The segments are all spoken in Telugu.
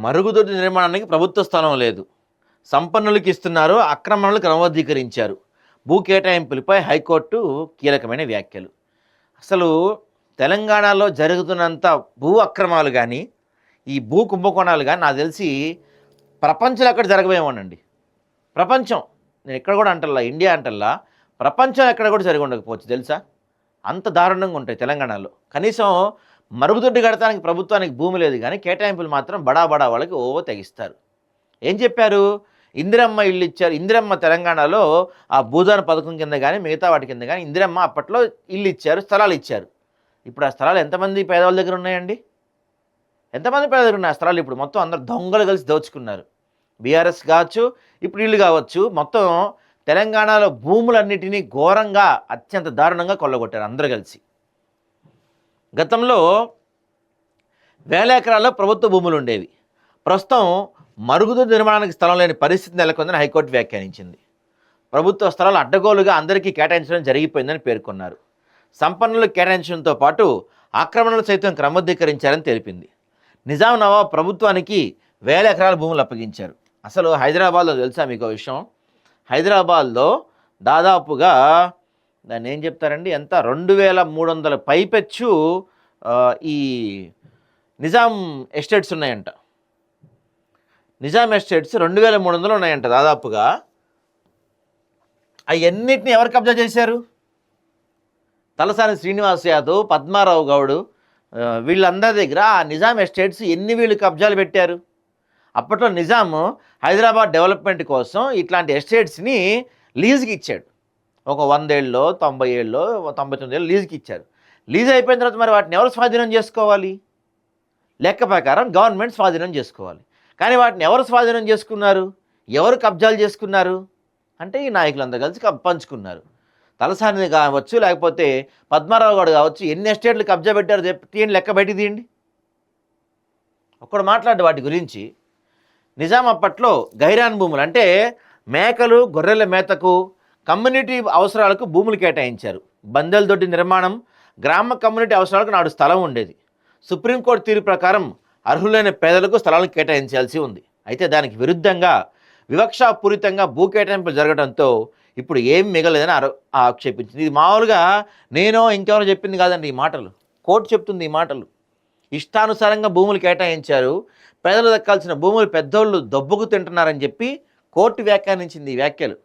మరుగుదొడ్డి నిర్మాణానికి ప్రభుత్వ స్థలం లేదు. సంపన్నులకు ఇస్తున్నారు అక్రమణలు క్రమబద్ధీకరించారు. భూ కేటాయింపులపై హైకోర్టు కీలకమైన వ్యాఖ్యలు. అసలు తెలంగాణలో జరుగుతున్నంత భూ అక్రమాలు కానీ ఈ భూ కుంభకోణాలు కానీ నాకు తెలిసి ప్రపంచంలో ఎక్కడ జరగవేమోనండి ప్రపంచం. నేను ఎక్కడ కూడా అంటల్లా ఇండియా అంటల్లా ప్రపంచం ఎక్కడ కూడా జరిగి ఉండకపోవచ్చు తెలుసా? అంత దారుణంగా ఉంటాయి తెలంగాణలో. కనీసం మరుగుదొడ్డి కడతానికి ప్రభుత్వానికి భూమి లేదు కానీ కేటాయింపులు మాత్రం బడా బడా వాళ్ళకి ఓ తెగిస్తారు. ఏం చెప్పారు? ఇందిరమ్మ ఇల్లు ఇచ్చారు. ఇందిరమ్మ తెలంగాణలో ఆ భూదాన పథకం కింద కానీ మిగతా వాటి కింద కానీ ఇందిరమ్మ అప్పట్లో ఇల్లు ఇచ్చారు స్థలాలు ఇచ్చారు. ఇప్పుడు ఆ స్థలాలు ఎంతమంది పేదవాళ్ళ దగ్గర ఉన్నాయండి? ఎంతమంది పేద దగ్గర ఉన్నాయి ఆ స్థలాలు? ఇప్పుడు మొత్తం అందరు దొంగలు కలిసి దోచుకున్నారు. బీఆర్ఎస్ కావచ్చు ఇప్పుడు ఇల్లు కావచ్చు మొత్తం తెలంగాణలో భూములన్నిటినీ ఘోరంగా అత్యంత దారుణంగా కొల్లగొట్టారు అందరు కలిసి. గతంలో వేల ఎకరాల్లో ప్రభుత్వ భూములు ఉండేవి. ప్రస్తుతం మరుగుదొడ్డి నిర్మాణానికి స్థలం లేని పరిస్థితి నెలకొందని హైకోర్టు వ్యాఖ్యానించింది. ప్రభుత్వ స్థలాలు అడ్డగోలుగా అందరికీ కేటాయించడం జరిగిపోయిందని పేర్కొన్నారు. సంపన్నులు కేటాయించడంతో పాటు ఆక్రమణలు సైతం క్రమబద్ధీకరించారని తెలిపింది. నిజాం నవాబ్ ప్రభుత్వానికి వేల ఎకరాల భూములు అప్పగించారు. అసలు హైదరాబాద్లో తెలుసా మీకు విషయం? హైదరాబాద్లో దాదాపుగా దాన్ని ఏం చెప్తారండి? ఎంత? రెండు వేల మూడు వందల పైపెచ్చు ఈ నిజాం ఎస్టేట్స్ ఉన్నాయంట. నిజాం ఎస్టేట్స్ రెండు వేల మూడు వందలు ఉన్నాయంట దాదాపుగా. అవన్నిటిని ఎవరు కబ్జా చేశారు? తలసాని శ్రీనివాస్ యాదవ్ పద్మారావు గౌడు వీళ్ళందరి దగ్గర ఆ నిజాం ఎస్టేట్స్ ఎన్ని వీళ్ళు కబ్జాలు పెట్టారు? అప్పట్లో నిజాం హైదరాబాద్ డెవలప్మెంట్ కోసం ఇట్లాంటి ఎస్టేట్స్ని లీజుకి ఇచ్చాడు. ఒక వందేళ్ళలో తొంభై ఏళ్ళలో తొంభై తొమ్మిది ఏళ్ళు లీజుకి ఇచ్చారు. లీజ్ అయిపోయిన తర్వాత మరి వాటిని ఎవరు స్వాధీనం చేసుకోవాలి? లెక్క ప్రకారం గవర్నమెంట్ స్వాధీనం చేసుకోవాలి. కానీ వాటిని ఎవరు స్వాధీనం చేసుకున్నారు? ఎవరు కబ్జాలు చేసుకున్నారు? అంటే ఈ నాయకులందరూ కలిసి పంచుకున్నారు. తలసాని కావచ్చు లేకపోతే పద్మారావు గారు కావచ్చు ఎన్ని ఎస్టేట్లు కబ్జా పెట్టారు తీయండి లెక్క బయట తీయండి. ఒక్కడు మాట్లాడు వాటి గురించి. నిజాం అప్పట్లో గైరాన్ భూములు అంటే మేకలు గొర్రెల మేతకు కమ్యూనిటీ అవసరాలకు భూములు కేటాయించారు. బందెల దొడ్డి నిర్మాణం గ్రామ కమ్యూనిటీ అవసరాలకు నాడు స్థలం ఉండేది. సుప్రీంకోర్టు తీర్పు ప్రకారం అర్హులైన పేదలకు స్థలాలను కేటాయించాల్సి ఉంది. అయితే దానికి విరుద్ధంగా వివక్షాపూరితంగా భూ కేటాయింపులు జరగడంతో ఇప్పుడు ఏం మిగలేదని ఆక్షేపించింది. ఇది మామూలుగా నేనో ఇంకెవరో చెప్పింది కాదండి ఈ మాటలు. కోర్టు చెప్తుంది ఈ మాటలు. ఇష్టానుసారంగా భూములు కేటాయించారు. పేదలు దక్కాల్సిన భూములు పెద్దోళ్ళు దబ్బుకు తింటున్నారని చెప్పి కోర్టు వ్యాఖ్యానించింది ఈ వ్యాఖ్యలు.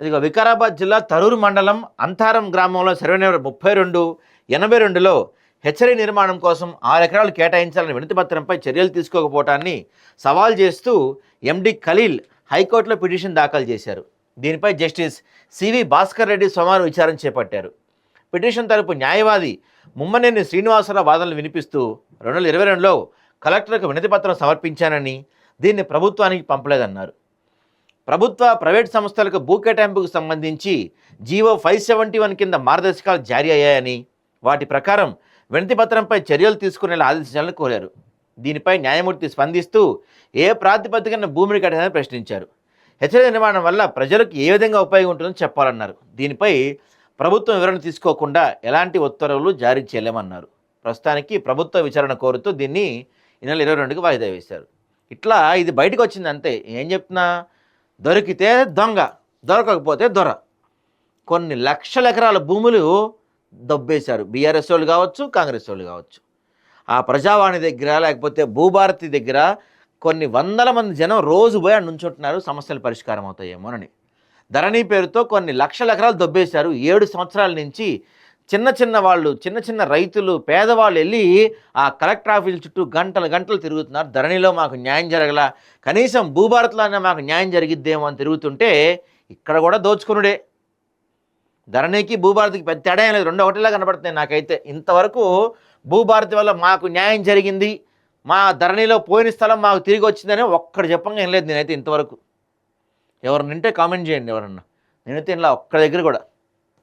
ఇదిగో వికారాబాద్ జిల్లా తరూరు మండలం అంతారం గ్రామంలో సర్వే నెంబర్ ముప్పై రెండు ఎనభై రెండులో హెచ్చరీ నిర్మాణం కోసం ఆరు ఎకరాలు కేటాయించాలని వినతిపత్రంపై చర్యలు తీసుకోకపోవటాన్ని సవాల్ చేస్తూ ఎండి ఖలీల్ హైకోర్టులో పిటిషన్ దాఖలు చేశారు. దీనిపై జస్టిస్ సివి భాస్కర్ రెడ్డి సోమవారం విచారణ చేపట్టారు. పిటిషన్ తరపు న్యాయవాది ముమ్మనేని శ్రీనివాసరావు వాదనలు వినిపిస్తూ రెండు వేల ఇరవై రెండులో కలెక్టర్కు వినతిపత్రం సమర్పించానని దీన్ని ప్రభుత్వానికి పంపలేదన్నారు. ప్రభుత్వ ప్రైవేట్ సంస్థలకు భూ కేటాయింపుకు సంబంధించి జీవో ఫైవ్ సెవెంటీ వన్ కింద మార్గదర్శకాలు జారీ అయ్యాయని వాటి ప్రకారం వినతిపత్రంపై చర్యలు తీసుకునేలా ఆదేశించాలని కోరారు. దీనిపై న్యాయమూర్తి స్పందిస్తూ ఏ ప్రాతిపదికన భూమిని కట్టాలని ప్రశ్నించారు. హెచ్చరిక నిర్మాణం వల్ల ప్రజలకు ఏ విధంగా ఉపయోగం ఉంటుందో చెప్పాలన్నారు. దీనిపై ప్రభుత్వం వివరణ తీసుకోకుండా ఎలాంటి ఉత్తర్వులు జారీ చేయలేమన్నారు. ప్రస్తుతానికి ప్రభుత్వ విచారణ కోరుతూ దీన్ని ఈ నెల ఇరవై రెండుకి వాయిదా వేశారు. ఇట్లా ఇది బయటకు వచ్చింది అంతే ఏం చెప్తున్నా? దొరికితే దొంగ దొరకకపోతే దొర. కొన్ని లక్షల ఎకరాల భూములు దొబ్బేశారు. బీఆర్ఎస్ వాళ్ళు కావచ్చు కాంగ్రెస్ వాళ్ళు కావచ్చు. ఆ ప్రజావాణి దగ్గర లేకపోతే భూభారతి దగ్గర కొన్ని వందల మంది జనం రోజు పోయి ఆడ నుంచుంటున్నారు. సమస్యలు పరిష్కారం అవుతాయేమోనని. ధరణి పేరుతో కొన్ని లక్షల ఎకరాలు దొబ్బేశారు. ఏడు సంవత్సరాల నుంచి చిన్న చిన్న వాళ్ళు చిన్న చిన్న రైతులు పేదవాళ్ళు వెళ్ళి ఆ కలెక్టర్ ఆఫీస్ చుట్టూ గంటలు గంటలు తిరుగుతున్నారు. ధరణిలో మాకు న్యాయం జరగల. కనీసం భూభారత్లోనే మాకు న్యాయం జరిగిద్దేమో అని తిరుగుతుంటే ఇక్కడ కూడా దోచుకునుడే. ధరణికి భూభారతికి పెద్ద తేడా లేదు. రెండు ఒకటిలా కనబడుతుంది నాకైతే. ఇంతవరకు భూభారతి వల్ల మాకు న్యాయం జరిగింది. మా ధరణిలో పోయిన స్థలం మాకు తిరిగి వచ్చిందని ఒక్కడు చెప్పంగా ఏం లేదు నేనైతే ఇంతవరకు. ఎవరు నింటే కామెంట్ చేయండి ఎవరన్నా. నేనైతే ఇలా ఒక్క దగ్గర కూడా